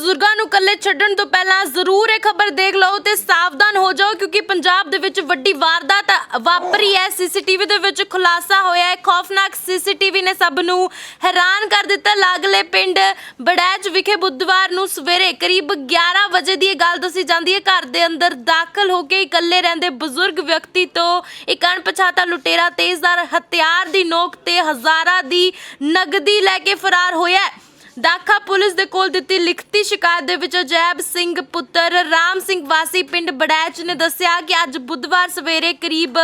ਬਜ਼ੁਰਗਾਂ ਨੂੰ ਇਕੱਲੇ ਛੱਡਣ ਤੋਂ ਪਹਿਲਾਂ ਜ਼ਰੂਰ ਇਹ ਖਬਰ ਦੇਖ ਲਓ ਤੇ ਸਾਵਧਾਨ ਹੋ ਜਾਓ ਕਿਉਂਕਿ ਪੰਜਾਬ ਦੇ ਵਿੱਚ ਵੱਡੀ ਵਾਰਦਾਤ ਵਾਪਰੀ ਹੈ। ਸੀਸੀਟੀਵੀ ਦੇ ਵਿੱਚ ਖੁਲਾਸਾ ਹੋਇਆ ਹੈ। ਖੌਫਨਾਕ ਸੀਸੀਟੀਵੀ ਨੇ ਸਭ ਨੂੰ ਹੈਰਾਨ ਕਰ ਦਿੱਤਾ। ਲਾਗਲੇ ਪਿੰਡ ਬੜੈਚ ਵਿਖੇ ਬੁੱਧਵਾਰ ਨੂੰ ਸਵੇਰੇ ਕਰੀਬ 11 ਵਜੇ ਦੀ ਇਹ ਗੱਲ ਦੱਸੀ ਜਾਂਦੀ ਹੈ। ਘਰ ਦੇ ਅੰਦਰ ਦਾਖਲ ਹੋ ਕੇ ਇਕੱਲੇ ਰਹਿੰਦੇ ਬਜ਼ੁਰਗ ਵਿਅਕਤੀ ਤੋਂ ਇੱਕ ਅਣਪਛਾਤਾ ਲੁਟੇਰਾ ਤੇਜ਼ਦਾਰ ਹਥਿਆਰ ਦੀ ਨੋਕ ਤੇ ਹਜ਼ਾਰਾਂ ਦੀ ਨਗਦੀ ਲੈ ਕੇ ਫਰਾਰ ਹੋਇਆ ਹੈ। ਦਾਖਾ ਪੁਲਿਸ ਦੇ ਕੋਲ ਦਿੱਤੀ ਲਿਖਤੀ ਸ਼ਿਕਾਇਤ ਦੇ ਵਿੱਚ ਅਜੈਬ ਸਿੰਘ ਪੁੱਤਰ ਰਾਮ ਸਿੰਘ ਵਾਸੀ ਪਿੰਡ ਬੜੈਚ ਨੇ ਦੱਸਿਆ ਕਿ ਅੱਜ ਬੁੱਧਵਾਰ ਸਵੇਰੇ ਕਰੀਬ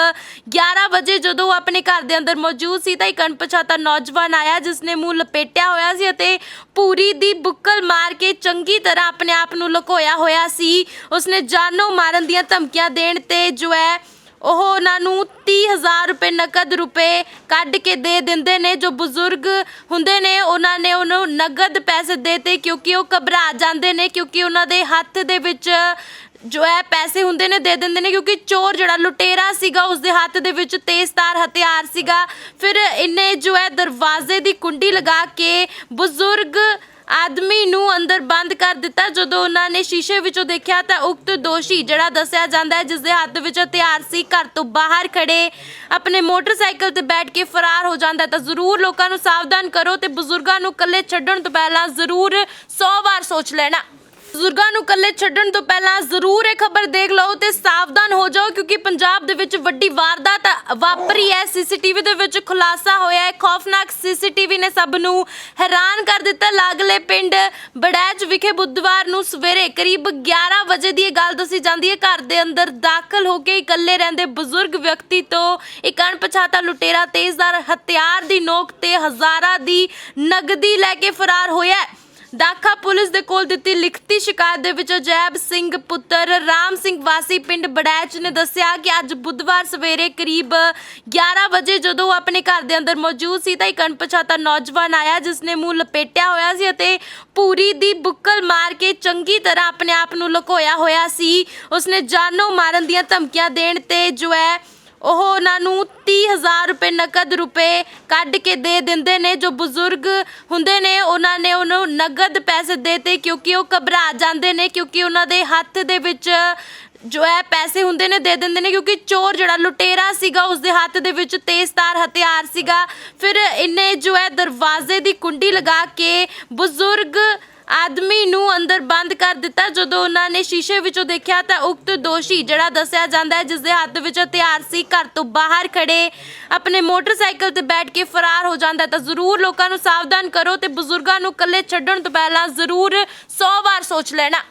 11 ਵਜੇ ਜਦੋਂ ਉਹ ਆਪਣੇ ਘਰ ਦੇ ਅੰਦਰ ਮੌਜੂਦ ਸੀ ਤਾਂ ਇੱਕ ਅਣਪਛਾਤਾ ਨੌਜਵਾਨ ਆਇਆ ਜਿਸ ਨੇ ਮੂੰਹ ਲਪੇਟਿਆ ਹੋਇਆ ਸੀ ਅਤੇ ਪੂਰੀ ਦੀ ਬੁੱਕਲ ਮਾਰ ਕੇ ਚੰਗੀ ਤਰ੍ਹਾਂ ਆਪਣੇ ਆਪ ਨੂੰ ਲੁਕੋਇਆ ਹੋਇਆ ਸੀ। ਉਸਨੇ ਜਾਨੋਂ ਮਾਰਨ ਦੀਆਂ ਧਮਕੀਆਂ ਦੇਣ ਤੇ ਜੋ ਹੈ ਉਹ ਉਹਨਾਂ ਨੂੰ 30000 ਰੁਪਏ ਨਕਦ ਰੁਪਏ ਕੱਢ ਕੇ ਦੇ ਦਿੰਦੇ ਨੇ, ਜੋ ਬਜ਼ੁਰਗ ਹੁੰਦੇ ਨੇ, ਉਹਨਾਂ ਨੇ ਉਹਨੂੰ ਨਗਦ ਪੈਸੇ ਦੇਤੇ ਕਿਉਂਕਿ ਉਹ ਘਬਰਾ ਜਾਂਦੇ ਨੇ, ਕਿਉਂਕਿ ਉਹਨਾਂ ਦੇ ਹੱਥ ਦੇ ਵਿੱਚ ਜੋ ਹੈ ਪੈਸੇ ਹੁੰਦੇ ਨੇ, ਦੇ ਦਿੰਦੇ ਨੇ, ਕਿਉਂਕਿ ਚੋਰ ਜਿਹੜਾ ਲੁਟੇਰਾ ਸੀਗਾ, ਉਸਦੇ ਹੱਥ ਦੇ ਵਿੱਚ ਤੇਜ਼ਧਾਰ ਹਥਿਆਰ ਸੀਗਾ। ਫਿਰ ਇਹਨੇ ਜੋ ਹੈ ਦਰਵਾਜ਼ੇ ਦੀ ਕੁੰਡੀ ਲਗਾ ਕੇ ਬਜ਼ੁਰਗ ਆਦਮੀ ਨੂੰ ਅੰਦਰ ਬੰਦ ਕਰ ਦਿੱਤਾ। ਜਦੋਂ ਉਹਨਾਂ ਨੇ ਸ਼ੀਸ਼ੇ ਵਿੱਚੋਂ ਦੇਖਿਆ ਤਾਂ ਉਕਤ ਦੋਸ਼ੀ ਜਿਹੜਾ ਦੱਸਿਆ ਜਾਂਦਾ ਹੈ ਜਿਸ ਦੇ ਹੱਥ ਵਿੱਚ ਹਥਿਆਰ ਸੀ, ਘਰ ਤੋਂ ਬਾਹਰ ਖੜੇ, ਆਪਣੇ ਮੋਟਰਸਾਈਕਲ ਤੇ ਬੈਠ ਕੇ ਫਰਾਰ ਹੋ ਜਾਂਦਾ ਹੈ। ਤਾਂ ਜ਼ਰੂਰ ਲੋਕਾਂ ਨੂੰ ਸਾਵਧਾਨ ਕਰੋ ਤੇ ਬਜ਼ੁਰਗਾਂ ਨੂੰ ਇਕੱਲੇ ਛੱਡਣ ਤੋਂ ਪਹਿਲਾਂ ਜ਼ਰੂਰ 100 ਵਾਰ ਸੋਚ ਲੈਣਾ। ਬਜ਼ੁਰਗਾਂ ਨੂੰ ਇਕੱਲੇ ਛੱਡਣ ਤੋਂ ਪਹਿਲਾਂ ਜ਼ਰੂਰ ਇਹ ਖਬਰ ਦੇਖ ਲਓ ਤੇ ਸਾਵਧਾਨ ਹੋ ਜਾਓ, ਕਿਉਂਕਿ ਪੰਜਾਬ ਦੇ ਵਿੱਚ ਵੱਡੀ ਵਾਰਦਾਤ ਵਾਪਰੀ ਹੈ। ਸੀਸੀਟੀਵੀ ਦੇ ਵਿੱਚ ਖੁਲਾਸਾ ਹੋਇਆ ਹੈ। ਖੌਫਨਾਕ ਸੀਸੀਟੀਵੀ ਨੇ ਸਭ ਨੂੰ ਹੈਰਾਨ ਕਰ ਦਿੱਤਾ। ਲਾਗਲੇ ਪਿੰਡ ਬੜੈਚ ਵਿਖੇ ਬੁੱਧਵਾਰ ਨੂੰ ਸਵੇਰੇ ਕਰੀਬ 11 ਵਜੇ ਦੀ ਇਹ ਗੱਲ ਦੱਸੀ ਜਾਂਦੀ ਹੈ। ਘਰ ਦੇ ਅੰਦਰ ਦਾਖਲ ਹੋ ਕੇ ਇਕੱਲੇ ਰਹਿੰਦੇ ਬਜ਼ੁਰਗ ਵਿਅਕਤੀ ਤੋਂ ਇੱਕ ਅਣਪਛਾਤਾ ਲੁਟੇਰਾ ਤੇਜ਼ਦਾਰ ਹਥਿਆਰ ਦੀ ਨੋਕ ਤੇ ਹਜ਼ਾਰਾਂ ਦੀ ਨਗਦੀ ਲੈ ਕੇ ਫਰਾਰ ਹੋਇਆ ਹੈ। ਦਾਖਾ ਪੁਲਿਸ ਦੇ ਕੋਲ ਦਿੱਤੀ ਲਿਖਤੀ ਸ਼ਿਕਾਇਤ ਦੇ ਵਿੱਚ ਅਜੈਬ ਸਿੰਘ ਪੁੱਤਰ ਰਾਮ ਸਿੰਘ ਵਾਸੀ ਪਿੰਡ ਬੜੈਚ ਨੇ ਦੱਸਿਆ ਕਿ ਅੱਜ ਬੁੱਧਵਾਰ ਸਵੇਰੇ ਕਰੀਬ 11 ਵਜੇ ਜਦੋਂ ਉਹ ਆਪਣੇ ਘਰ ਦੇ ਅੰਦਰ ਮੌਜੂਦ ਸੀ ਤਾਂ ਇੱਕ ਅਣਪਛਾਤਾ ਨੌਜਵਾਨ ਆਇਆ ਜਿਸ ਨੇ ਮੂੰਹ ਲਪੇਟਿਆ ਹੋਇਆ ਸੀ ਅਤੇ ਪੂਰੀ ਦੀ ਬੁੱਕਲ ਮਾਰ ਕੇ ਚੰਗੀ ਤਰ੍ਹਾਂ ਆਪਣੇ ਆਪ ਨੂੰ ਲੁਕੋਇਆ ਹੋਇਆ ਸੀ। ਉਸਨੇ ਜਾਨੋਂ ਮਾਰਨ ਦੀਆਂ ਧਮਕੀਆਂ ਦੇਣ ਤੇ ਜੋ ਹੈ ਉਹ ਉਹਨਾਂ ਨੂੰ 30000 ਰੁਪਏ ਨਕਦ ਰੁਪਏ ਕੱਢ ਕੇ ਦੇ ਦਿੰਦੇ ਨੇ। ਜੋ ਬਜ਼ੁਰਗ ਹੁੰਦੇ ਨੇ, ਉਹਨਾਂ ਨੇ ਉਹਨੂੰ ਨਗਦ ਪੈਸੇ ਦੇਤੇ ਕਿਉਂਕਿ ਉਹ ਘਬਰਾ ਜਾਂਦੇ ਨੇ, ਕਿਉਂਕਿ ਉਹਨਾਂ ਦੇ ਹੱਥ ਦੇ ਵਿੱਚ ਜੋ ਹੈ ਪੈਸੇ ਹੁੰਦੇ ਨੇ, ਦੇ ਦਿੰਦੇ ਨੇ, ਕਿਉਂਕਿ ਚੋਰ ਜਿਹੜਾ ਲੁਟੇਰਾ ਸੀਗਾ, ਉਸਦੇ ਹੱਥ ਦੇ ਵਿੱਚ ਤੇਜ਼ਧਾਰ ਹਥਿਆਰ ਸੀਗਾ। ਫਿਰ ਇਹਨੇ ਜੋ ਹੈ ਦਰਵਾਜ਼ੇ ਦੀ ਕੁੰਡੀ ਲਗਾ ਕੇ ਬਜ਼ੁਰਗ ਆਦਮੀ ਨੂੰ ਅੰਦਰ ਬੰਦ ਕਰ ਦਿੱਤਾ। ਜਦੋਂ ਉਹਨਾਂ ਨੇ ਸ਼ੀਸ਼ੇ ਵਿੱਚੋਂ ਦੇਖਿਆ ਤਾਂ ਉਕਤ ਦੋਸ਼ੀ ਜਿਹੜਾ ਦੱਸਿਆ ਜਾਂਦਾ ਹੈ ਜਿਸ ਦੇ ਹੱਥ ਵਿੱਚ ਹਥਿਆਰ ਸੀ, ਘਰ ਤੋਂ ਬਾਹਰ ਖੜੇ, ਆਪਣੇ ਮੋਟਰਸਾਈਕਲ ਤੇ ਬੈਠ ਕੇ ਫਰਾਰ ਹੋ ਜਾਂਦਾ ਹੈ। ਤਾਂ ਜ਼ਰੂਰ ਲੋਕਾਂ ਨੂੰ ਸਾਵਧਾਨ ਕਰੋ ਤੇ ਬਜ਼ੁਰਗਾਂ ਨੂੰ ਇਕੱਲੇ ਛੱਡਣ ਤੋਂ ਪਹਿਲਾਂ ਜ਼ਰੂਰ 100 ਵਾਰ ਸੋਚ ਲੈਣਾ।